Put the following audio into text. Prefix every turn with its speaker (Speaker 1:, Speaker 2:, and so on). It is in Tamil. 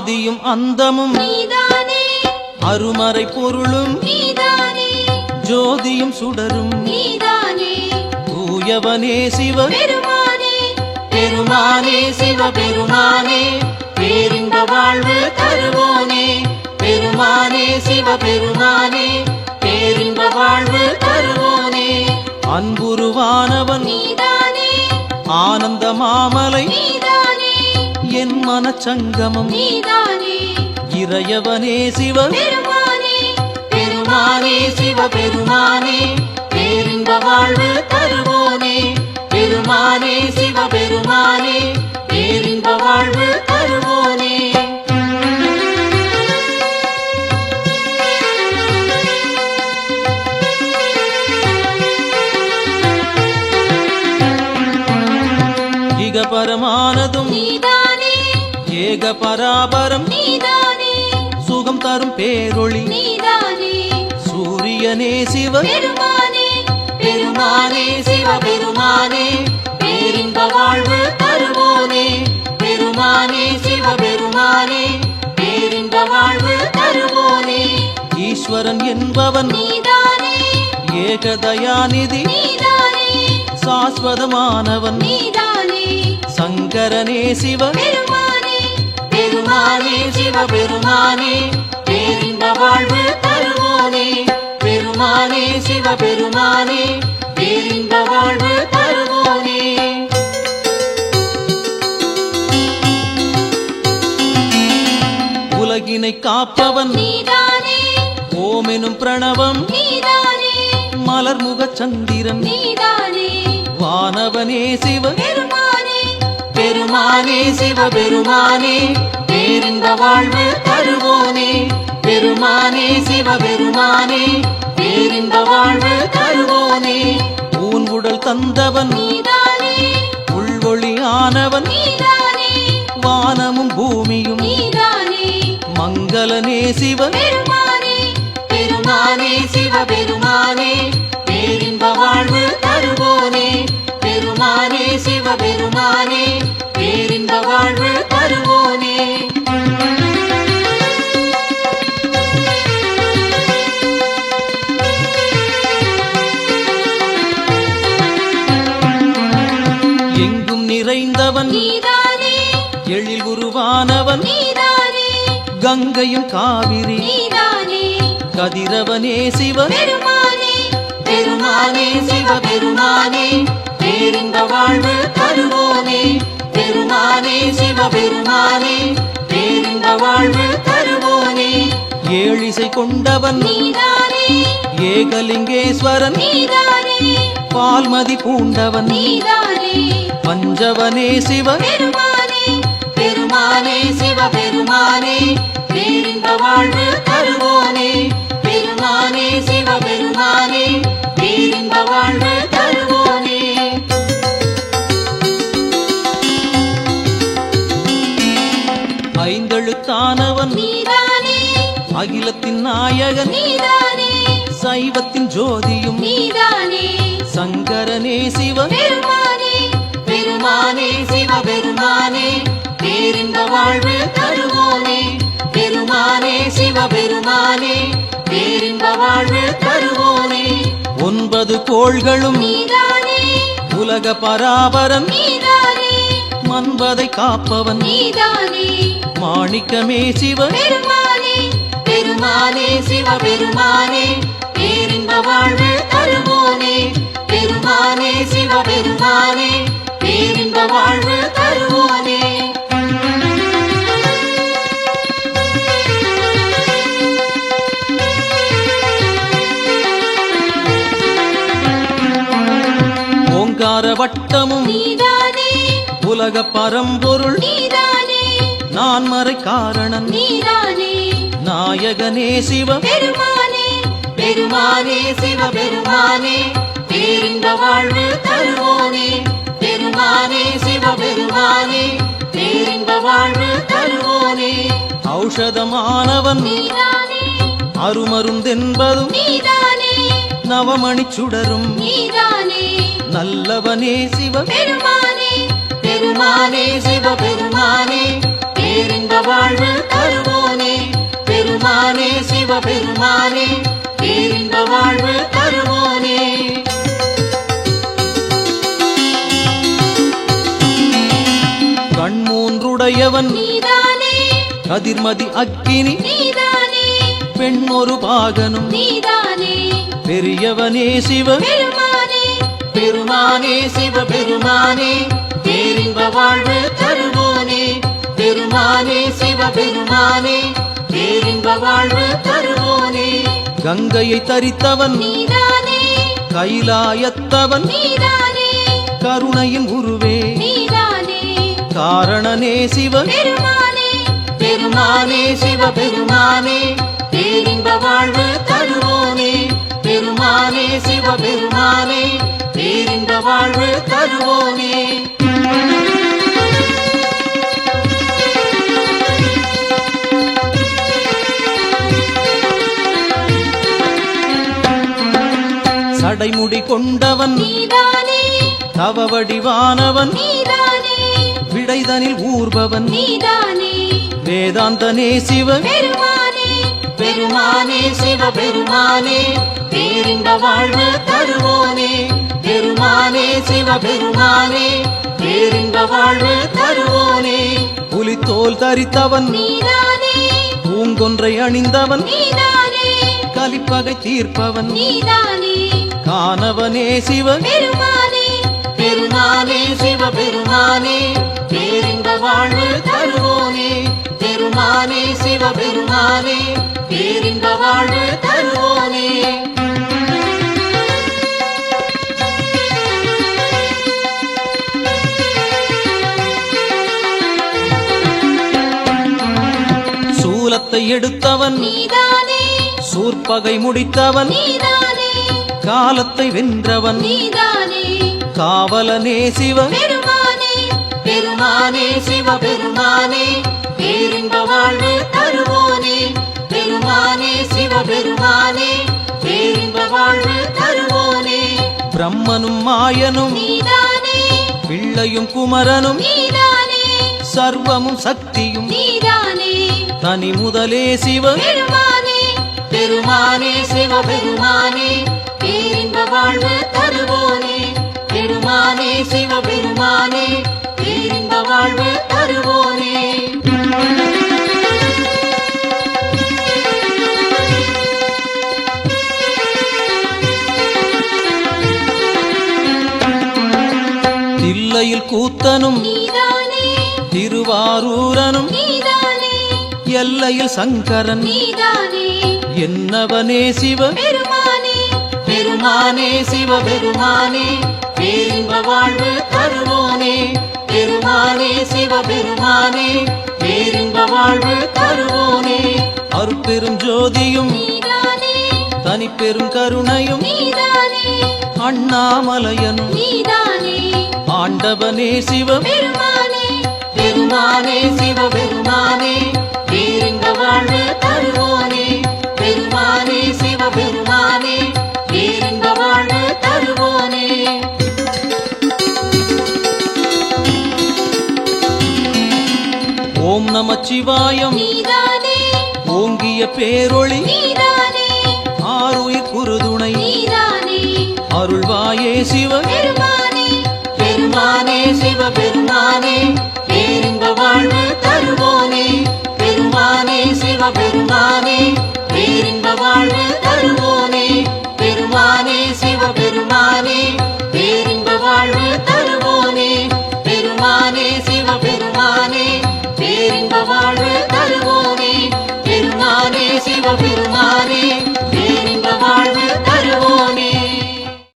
Speaker 1: ஆதியும் அந்தமும். அருமறை பொருளும். ஜோதியும் சுடரும். தூயவனே சிவ.
Speaker 2: பெருமானே.
Speaker 1: பெருமானே சிவ பெருமானே. பேரின்ப வாழ்வு தருவோனே. பெருமானே சிவ பெருமானே. பேரின்ப வாழ்வு தருவோனே. அன்புருவானவன். ஆனந்த மாமலை.
Speaker 2: நீதானே.
Speaker 1: என் மனச்சங்கமம். இறையவனே சிவ.
Speaker 2: பெருமானே.
Speaker 1: பெருமானே சிவ பெருமானே. பேரின்ப வாழ்வு தருவோனே. பெருமானே சிவ பெருமானே. பேரின்ப வாழ்வு தருவோனே. இக பரமானதும்
Speaker 2: நீதானே
Speaker 1: ஏக பராபரம். சுகம் தரும் பேரொளி. சூரியனே சிவ.
Speaker 2: பெருமானே.
Speaker 1: சிவ. பெருமானே. பேரின்ப வாழ்வு தருவோனே. பெருமானே சிவ. பெருமானே. பேரின்ப வாழ்வு தருவோனே. ஈஸ்வரன் என்பவன். ஏகதயாநிதி. சாஸ்வதமானவன். சங்கரனே சிவ.
Speaker 2: பெருமானே.
Speaker 1: பெருமானே சிவ பெருமானே பேரின்ப வாழ்வு தருவோனே. பெருமானே சிவ பெருமானே பேரின்ப வாழ்வு தருவோனே. உலகினை காப்பவன்
Speaker 2: நீதானே.
Speaker 1: ஓமெனும் பிரணவம்
Speaker 2: நீதானே.
Speaker 1: மலர்முக சந்திரன்
Speaker 2: நீதானே.
Speaker 1: வானவனே சிவ
Speaker 2: பெருமானே
Speaker 1: சிவ பெருமானே பேரின்ப வாழ்வு தருவோனே. பெருமானே சிவ பெருமானே பேரின்ப வாழ்வு தருவோனே. ஊன் உடல் தந்தவன் உள்வொளியானவன் வானமும் பூமியும் மங்களனே சிவ
Speaker 2: பெருமானே
Speaker 1: பெருமானே சிவ பெருமானே பேரின்ப வாழ்வு பெருமானே சிவ பெருமானே பேரின்ப வாழ்வு தருவோனே. எங்கும் நிறைந்தவன்
Speaker 2: நீதானே.
Speaker 1: எழில் உருவானவன்
Speaker 2: நீதானே.
Speaker 1: கங்கையும் காவிரி
Speaker 2: நீதானே.
Speaker 1: கதிரவனே சிவ
Speaker 2: பெருமானே
Speaker 1: பெருமானே பேரின்ப வாழ்வு தருவோனே பெருமானே சிவ பெருமானே பேரின்ப வாழ்வு தருவோனே ஏழிசை கொண்டவன்
Speaker 2: நீதானே.
Speaker 1: ஏகலிங்கேஸ்வரன்
Speaker 2: நீதானே.
Speaker 1: பால்மதி பூண்டவன்
Speaker 2: நீதானே.
Speaker 1: பஞ்சவனே சிவ
Speaker 2: பெருமானே
Speaker 1: பெருமானே சிவ பெருமானே பேரின்ப வாழ்வு தருவோனே பெருமானே சிவ பெருமானே பேரின்ப வாழ்வு தருவோனே ஐந்தெழுத்தானவன். அகிலத்தின் நாயகன். சைவத்தின் ஜோதியும். சங்கரனே சிவ
Speaker 2: பெருமானே.
Speaker 1: சிவ பெருமானே பேரின்ப வாழ்வு தருவோனே. பெருமானே சிவ பெருமானே பேரின்ப வாழ்வு தருவோனே. ஒன்பது கோள்களும். உலக பராபரன்.
Speaker 2: நீதானே.
Speaker 1: மன்பதை காப்பவன்.
Speaker 2: நீதானே.
Speaker 1: மாணிக்கமே சிவ.
Speaker 2: பெருமானே
Speaker 1: பெருமானே சிவ பெருமானே பேரின்ப வாழ்வு தருவோனே. பெருமானே சிவ பெருமானே பேரின்ப வாழ்வு தருவோனே. ஓங்கார வட்டமும்
Speaker 2: நீதானே
Speaker 1: உலக பரம்பொருள். நான் மறை
Speaker 2: நீதானே.
Speaker 1: நாயகனே சிவ.
Speaker 2: பெருமானே
Speaker 1: பெருமானே சிவ பெருமானே. பேரின்ப வாழ்வு தருவோனே. பெருமானே சிவ பெருமானே. பேரின்ப வாழ்வு தருவோனே. ஔஷதமானவன்.
Speaker 2: நீதானே.
Speaker 1: நவமணி சுடரும் நல்லவனே சிவ.
Speaker 2: பெருமானே
Speaker 1: பெருமானே சிவ பெருமானே பேரின்ப வாழ்வு தருவோனே பெருமானே சிவபெருமானே பேரின்ப வாழ்வு தருவோனே. கண்மூன்றுடையவன்
Speaker 2: நீதானே.
Speaker 1: கதிர்மதி அக்கினி
Speaker 2: நீதானே.
Speaker 1: பெண் ஒரு பாகனும்
Speaker 2: நீதானே.
Speaker 1: பெரியவனே சிவ
Speaker 2: பெருமானே
Speaker 1: பெருமானே சிவபெருமானே பேரின்ப வாழ்வு தருவோனே. பெருமானே சிவபெருமானே பேரின்ப வாழ்வு தருவோனே. கங்கையை தரித்தவன் கைலாயத்தவன் கருணையின் உருவே. காரணனே சிவ.
Speaker 2: பெருமானே
Speaker 1: சிவபெருமானே. பேரின்ப வாழ்வு சடைமுடி கொண்டவன். தவ வடிவானவன் விடைதனில் ஊர்பவன்.
Speaker 2: நீதானே.
Speaker 1: வேதாந்தனே சிவ.
Speaker 2: பெருமானே.
Speaker 1: பெருமானே சிவபெருமானே. பேரின்ப வாழ்வு தருவோனே. பெருமானே சிவபெருமானே. பேரின்ப வாழ்வு தருவோனே. புலித்தோல் தரித்தவன்.
Speaker 2: நீதானே.
Speaker 1: பூங்கொன்றை அணிந்தவன்.
Speaker 2: நீதானே.
Speaker 1: கலிப்பகை தீர்ப்பவன்.
Speaker 2: நீதானே.
Speaker 1: காணவனே சிவ
Speaker 2: பெருமானே
Speaker 1: பெருமானே சிவபெருமானே பேரின்ப வாழ்வு தருவோனே. பெருமானே சிவபெருமானே பேரின்ப வாழ்வு தருவோனே. சூலத்தை எடுத்தவன். சூர்பகை முடித்தவன்.
Speaker 2: நீதானே.
Speaker 1: காலத்தை வென்றவன்.
Speaker 2: நீதானே.
Speaker 1: காவலனே சிவ
Speaker 2: பெருமானே
Speaker 1: பெருமானே சிவபெருமானே. பேரின்ப வாழ்வு தருவோனே. பெருமானே சிவபெருமானே. பேரின்ப வாழ்வு தருவோனே. பிரம்மனும் மாயனும்.
Speaker 2: நீதானே.
Speaker 1: பிள்ளையும் குமரனும்.
Speaker 2: நீதானே.
Speaker 1: சர்வமும் சக்தியும்.
Speaker 2: நீதானே.
Speaker 1: தனி முதலே சிவ
Speaker 2: பெருமானே
Speaker 1: பெருமானே தில்லையில் கூத்தனும் திருவாரூரனும் எல்லையில் சங்கரன். என்னவனே சிவ?
Speaker 2: பெருமானே.
Speaker 1: பெருமானே. சிவபெருமானே பேரின்ப வாழ்வு தருவோனே. பெருமானே சிவபெருமானே பேரின்ப வாழ்வு தருவோனே. அருட்பெரும் ஜோதியும் தனிப்பெரும் கருணையும் அண்ணாமலையனும் ஆண்டவனே சிவ
Speaker 2: பெருமானே
Speaker 1: பெருமானே சிவபெருமானே பேரின்ப வாழ்வு தருவோனே. பெருமானே சிவபெருமானே பேரின்ப வாழ்வு தருவோனே. ஓம் நமச்சிவாயம்
Speaker 2: நீதானே.
Speaker 1: ஓங்கிய பேரொளி. ஆருயிர் குருதுணை. அருள்வாயே சிவ
Speaker 2: பெருமானே
Speaker 1: பெருமானே சிவபெருமானே பேரின்ப வாழ்வு தருவோனே. பெருமானே சிவபெருமானே பேரின்ப வாழ்வு தருவோனே.